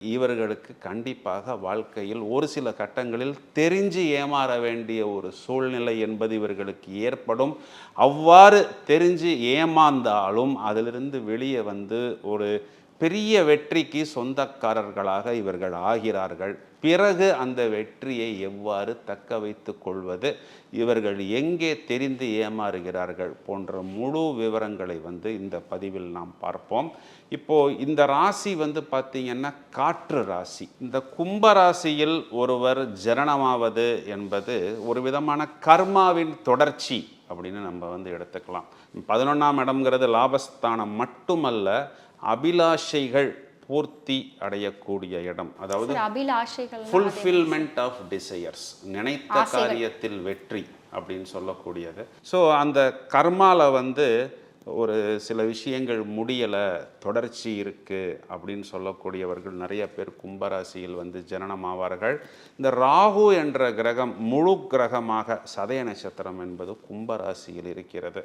இவர்களுக்கு கண்டிப்பாக வாழ்க்கையில் ஒரு சில கட்டங்களில் தெரிஞ்சு ஏமாற வேண்டிய ஒரு சூழ்நிலை என்பது இவர்களுக்கு ஏற்படும். அவ்வாறு தெரிஞ்சு ஏமாந்தாலும் அதிலிருந்து வெளியே வந்து ஒரு பெரிய வெற்றிக்கு சொந்தக்காரர்களாக இவர்கள் ஆகிறார்கள். பிறகு அந்த வெற்றியை எவ்வாறு தக்க வைத்து கொள்வது? இவர்கள் எங்கே தெரிந்து ஏமாறுகிறார்கள்? போன்ற முழு விவரங்களை வந்து இந்த பதிவில் நாம் பார்ப்போம். இப்போது இந்த ராசி வந்து பார்த்திங்கன்னா காற்று ராசி. இந்த கும்ப ராசியில் ஒருவர் ஜனனமாவது என்பது ஒரு விதமான கர்மாவின் தொடர்ச்சி அப்படின்னு நம்ம வந்து எடுத்துக்கலாம். பதினொன்றாம் இடம்ங்கிறது லாபஸ்தானம் மட்டுமல்ல அபிலாஷைகள் பூர்த்தி அடையக்கூடிய இடம். அதாவது ஃபுல்ஃபில்மெண்ட் ஆஃப் டிசையர்ஸ் நினைத்த காரியத்தில் வெற்றி அப்படின்னு சொல்லக்கூடியது. ஸோ அந்த கர்மால வந்து ஒரு சில விஷயங்கள் முடியலை தொடர்ச்சி இருக்குது அப்படின்னு சொல்லக்கூடியவர்கள் நிறைய பேர் கும்பராசியில் வந்து ஜனனமாவார்கள் இந்த ராகு என்ற கிரகம் முழு கிரகமாக சதய நட்சத்திரம் என்பது கும்பராசியில் இருக்கிறது.